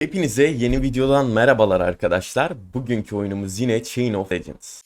Hepinize yeni videodan merhabalar arkadaşlar. Bugünkü oyunumuz yine Chain of Legends.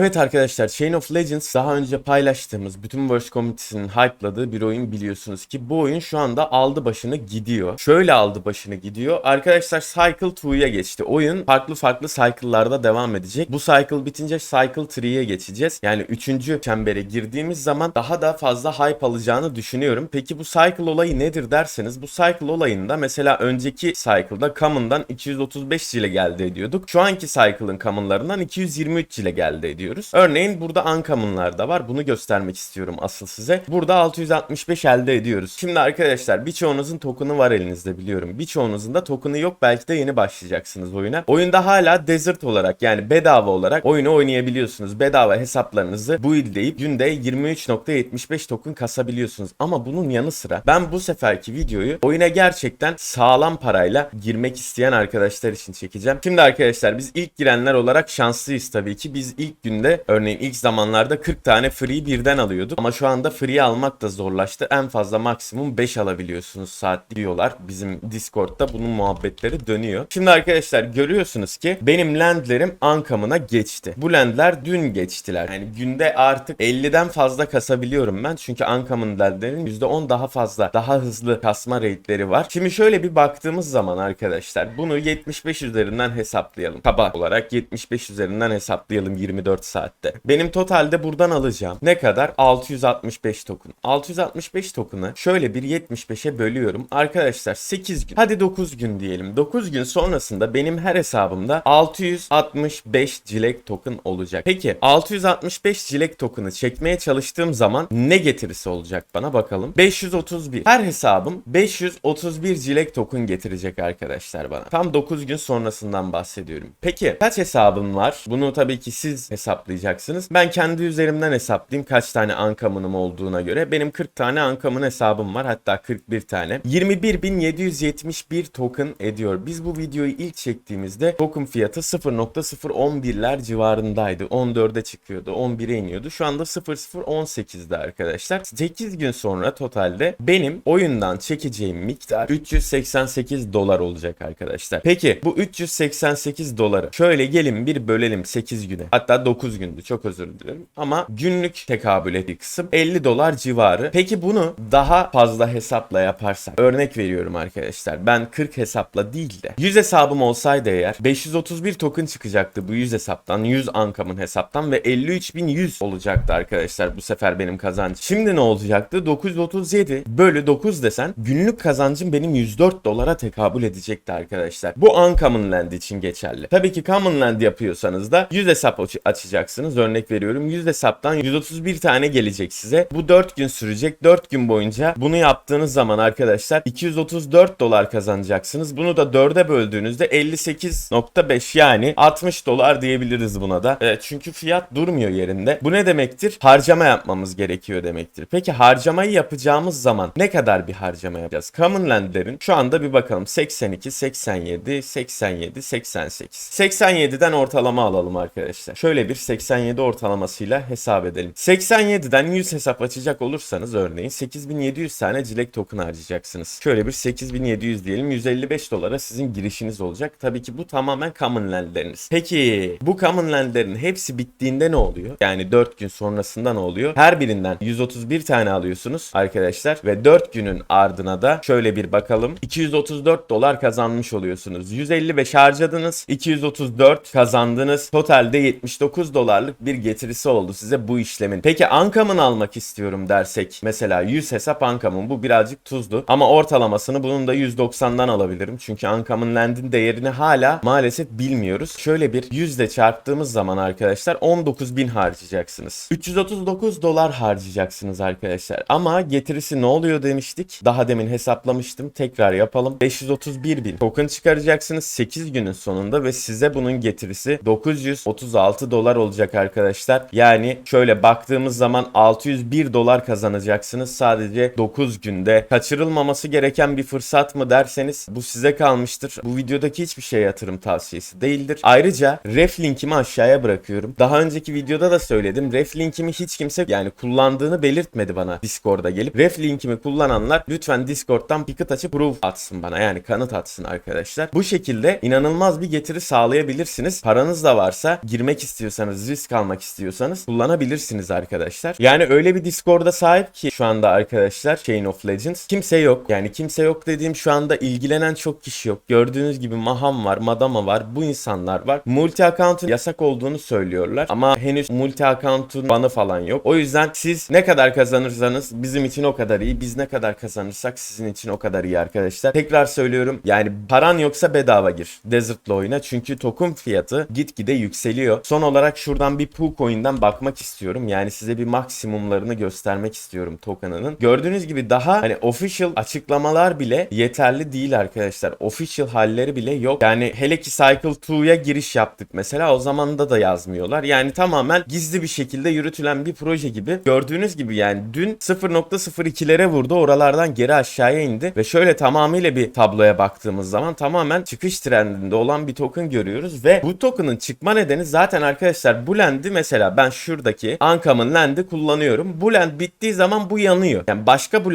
Evet arkadaşlar Chain of Legends daha önce paylaştığımız bütün World Community'sinin hype'ladığı bir oyun biliyorsunuz ki bu oyun şu anda aldı başını gidiyor. Şöyle aldı başını gidiyor. Arkadaşlar Cycle 2'ya geçti. Oyun farklı farklı cycle'larda devam edecek. Bu cycle bitince Cycle 3'ye geçeceğiz. Yani 3. çembere girdiğimiz zaman daha da fazla hype alacağını düşünüyorum. Peki bu cycle olayı nedir derseniz bu cycle olayında mesela önceki cycle'da Common'dan 235 ile geldi ediyorduk. Şu anki cycle'ın Common'larından 223 ile geldi ediyoruz. Örneğin burada Uncommon'lar da var. Bunu göstermek istiyorum asıl size. Burada 665 elde ediyoruz. Şimdi arkadaşlar birçoğunuzun token'ı var elinizde biliyorum. Birçoğunuzun da token'ı yok. Belki de yeni başlayacaksınız oyuna. Oyunda hala desert olarak yani bedava olarak oyunu oynayabiliyorsunuz. Bedava hesaplarınızı buildleyip günde 23.75 token kasabiliyorsunuz. Ama bunun yanı sıra ben bu seferki videoyu oyuna gerçekten sağlam parayla girmek isteyen arkadaşlar için çekeceğim. Şimdi arkadaşlar biz ilk girenler olarak şanslıyız tabii ki. Biz ilk günde örneğin ilk zamanlarda 40 tane free birden alıyorduk. Ama şu anda free almak da zorlaştı. En fazla maksimum 5 alabiliyorsunuz saatlik diyorlar. Bizim Discord'da bunun muhabbetleri dönüyor. Şimdi arkadaşlar görüyorsunuz ki benim landlerim Ankam'ına geçti. Bu landler dün geçtiler. Yani günde artık 50'den fazla kasabiliyorum ben. Çünkü Ankam'ın landlerin %10 daha fazla, daha hızlı kasma rate'leri var. Şimdi şöyle bir baktığımız zaman arkadaşlar bunu 75 üzerinden hesaplayalım. Kaba olarak 75 üzerinden hesaplayalım 24 saatte. Benim totalde buradan alacağım. Ne kadar? 665 token. 665 token'ı şöyle bir 75'e bölüyorum. Arkadaşlar 8 gün. Hadi 9 gün diyelim. 9 gün sonrasında benim her hesabımda 665 cilek token olacak. Peki 665 cilek token'ı çekmeye çalıştığım zaman ne getirisi olacak bana bakalım. 531. Her hesabım 531 cilek token getirecek arkadaşlar bana. Tam 9 gün sonrasından bahsediyorum. Peki kaç hesabım var? Bunu tabii ki siz hesaplayacaksınız. Ben kendi üzerimden hesaplayayım kaç tane ankamınım olduğuna göre. Benim 40 tane ankamın hesabım var. Hatta 41 tane. 21.771 token ediyor. Biz bu videoyu ilk çektiğimizde token fiyatı 0.011'ler civarındaydı. 14'e çıkıyordu. 11'e iniyordu. Şu anda 0.018'de arkadaşlar. 8 gün sonra totalde benim oyundan çekeceğim miktar 388 dolar olacak arkadaşlar. Peki bu 388 doları şöyle gelin bir bölelim 8 güne. Hatta 9 gündü çok özür dilerim. Ama günlük tekabül ettiği kısım 50 dolar civarı. Peki bunu daha fazla hesapla yaparsak örnek veriyorum arkadaşlar. Ben 40 hesapla değil de 100 hesabım olsaydı eğer 531 token çıkacaktı bu 100 hesaptan 100 ankamın hesaptan ve 53.100 olacaktı arkadaşlar bu sefer benim kazancım. Şimdi ne olacaktı? 937 bölü 9 desen günlük kazancım benim 104 dolara tekabül edecekti arkadaşlar. Bu Uncommon Land için geçerli. Tabii ki Common Land yapıyorsanız da 100 hesap aç- açacaksınız. Örnek veriyorum 100 hesaptan 131 tane gelecek size. Bu 4 gün sürecek. 4 gün boyunca bunu yaptığınız zaman arkadaşlar 234 dolar kazanacaksınız. Bunu da 4'e böldüğünüzde 58.5 yani 60 dolar diyebiliriz buna da. Evet, çünkü fiyat durmuyor yerinde. Bu ne demektir? Harcama yapmamız gerekiyor demektir. Peki harcamayı yapacağımız zaman ne kadar bir harcama yapacağız? Common Land'lerin şu anda bir bakalım 82, 87, 87, 88. 87'den ortalama alalım arkadaşlar. Şöyle bir 87 ortalamasıyla hesap edelim. 87'den 100 hesap açacak olursanız örneğin 8700 tane cilek token harcayacaksınız. Şöyle bir 8700 diyelim 155 dolara sizin girişiniz olacak. Tabii ki bu tamamen common landleriniz. Peki bu common landlerin hepsi bittiğinde ne oluyor? Yani 4 gün sonrasında ne oluyor? Her birinden 131 tane alıyorsunuz arkadaşlar ve 4 günün ardına da şöyle bir bakalım. 234 dolar kazanmış oluyorsunuz. 155 harcadınız, 234 kazandınız. Totalde 79 dolarlık bir getirisi oldu size bu işlemin. Peki Ankam'ın almak istiyorum dersek mesela 100 hesap Ankam'ın bu birazcık tuzlu ama ortalamasını bunun da 190'dan alabilirim. Çünkü Ankam'ın land'in değerini hala maalesef bilmiyoruz. Şöyle bir 100 ile çarptığımız zaman arkadaşlar 19.000 harcayacaksınız. 339 dolar harcayacaksınız arkadaşlar. Ama getirisi ne oluyor demiştik. Daha demin hesaplamıştım. Tekrar yapalım. 531 bin token çıkaracaksınız 8 günün sonunda ve size bunun getirisi 936 dolar olacak arkadaşlar. Yani şöyle baktığımız zaman 601 dolar kazanacaksınız sadece 9 günde. Kaçırılmaması gereken bir fırsat mı derseniz bu size kalmıştır. Bu videodaki hiçbir şey yatırım tavsiyesi değildir. Ayrıca ref linkimi aşağıya bırakıyorum. Daha önceki videoda da söyledim. Ref linkimi hiç kimse yani kullandığını belirtmedi bana Discord'a gelip. Ref linkimi kullananlar lütfen Discord'dan ticket açıp proof atsın bana. Yani kanıt atsın arkadaşlar. Bu şekilde inanılmaz bir getiri sağlayabilirsiniz. Paranız da varsa girmek istiyorsanız, risk almak istiyorsanız kullanabilirsiniz arkadaşlar. Yani öyle bir Discord'a sahip ki şu anda arkadaşlar Chain of Legends. Kimse yok. Yani kimse yok dediğim şu anda ilgilenen çok kişi yok. Gördüğünüz gibi Maham var, Madama var. Bu insanlar var. Multi account'un yasak olduğunu söylüyorlar. Ama henüz multi account'un banı falan yok. O yüzden siz ne kadar kazanırsanız bizim için o kadar iyi. Biz ne kadar kazanırsak sizin için o kadar iyi arkadaşlar. Tekrar söylüyorum. Yani paran yoksa bedava gir. Desert'la oyna. Çünkü token fiyatı gitgide yükseliyor. Son olarak şuradan bir pool coin'den bakmak istiyorum. Yani size bir maksimumlarını göstermek istiyorum token'ının. Gördüğünüz gibi daha hani official açıklamalar bile yeterli değil arkadaşlar. Official halleri bile yok. Yani hele ki Cycle 2'ya giriş yaptık mesela o zamanda da yazmıyorlar. Yani tamamen gizli bir şekilde yürütülen bir proje gibi. Gördüğünüz gibi yani dün 0.02'lere vurdu. Oralardan geri aşağıya indi ve şöyle tamamıyla bir tabloya baktığımız zaman tamamen çıkış trendinde olan bir token görüyoruz ve bu token'ın çıkma nedeni zaten arkadaşlar bu land'i mesela ben şuradaki Ankam'ın land'i kullanıyorum. Bu bittiği zaman bu yanıyor. Yani başka bu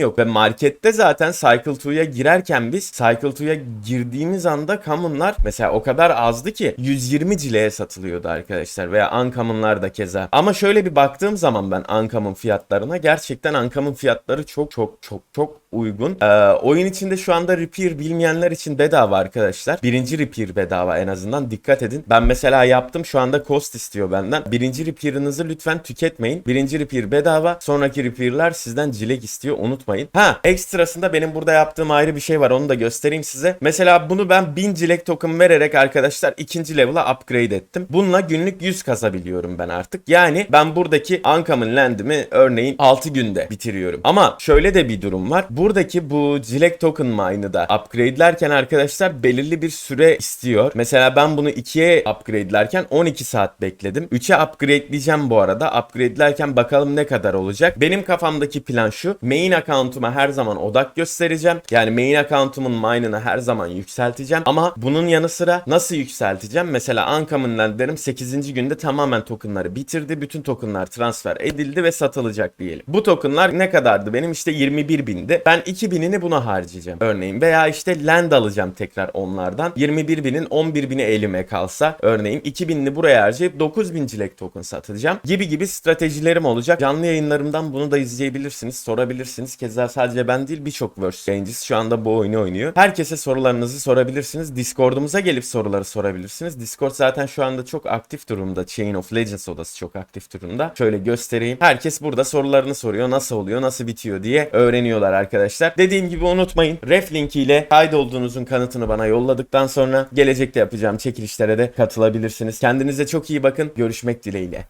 yok ve markette zaten Cycle 2'ya girerken biz Cycle 2'ya girdiğimiz anda Common'lar mesela o kadar azdı ki 120 cileye satılıyordu arkadaşlar veya Uncommon'lar da keza. Ama şöyle bir baktığım zaman ben Uncomon fiyatlarına gerçekten Uncomon fiyatları çok çok çok çok uygun. Ee, oyun içinde şu anda Repair bilmeyenler için bedava arkadaşlar. Birinci Repair bedava en azından dikkat edin. Ben mesela yaptım şu anda cost istiyor benden. Birinci Repair'ınızı lütfen tüketmeyin. Birinci Repair bedava. Sonraki Repair'ler sizden cilek istiyor unutmayın. Ha ekstrasında benim burada yaptığım ayrı bir şey var onu da göstereyim size. Mesela bunu ben 1000 cilek token vererek arkadaşlar ikinci level'a upgrade ettim. Bununla günlük 100 kasabiliyorum ben artık. Yani ben buradaki Uncommon Land'imi örneğin 6 günde bitiriyorum. Ama şöyle de bir durum var. Buradaki bu Cilek Token mine'ı da upgrade'lerken arkadaşlar belirli bir süre istiyor. Mesela ben bunu 2'ye upgrade'lerken 12 saat bekledim. 3'e upgrade'leyeceğim bu arada. Upgrade'lerken bakalım ne kadar olacak. Benim kafamdaki plan şu. Main account'uma her zaman odak göstereceğim. Yani main account'umun mine'ını her zaman yükselteceğim. Ama bunun yanı sıra nasıl yükselteceğim? Mesela Uncommon Land'lerim 8. günde tamamen tokenları bitirdi. Bütün tokenlar transfer edildi ve satılacak diyelim. Bu tokenlar ne kadardı? Benim işte 21 bindi. Ben 2000'ini buna harcayacağım örneğin. Veya işte land alacağım tekrar onlardan. 21 binin 11 bini elime kalsa örneğin 2000'ini buraya harcayıp 9000 cilek token satacağım. Gibi gibi stratejilerim olacak. Canlı yayınlarımdan bunu da izleyebilirsiniz, sorabilirsiniz. Keza sadece ben değil birçok Verse yayıncısı şu anda bu oyunu oynuyor. Herkese sorularınızı sorabilirsiniz. Discord'umuza gelip soruları sorabilirsiniz. Discord zaten şu anda çok aktif durumda. Chain of Legends odası çok aktif durumda. Şöyle göstereyim. Herkes burada sorularını soruyor. Nasıl oluyor, nasıl bitiyor diye öğreniyorlar arkadaşlar. Dediğim gibi unutmayın. Ref linkiyle kaydolduğunuzun kanıtını bana yolladıktan sonra gelecekte yapacağım çekilişlere de katılabilirsiniz. Kendinize çok iyi bakın. Görüşmek dileğiyle.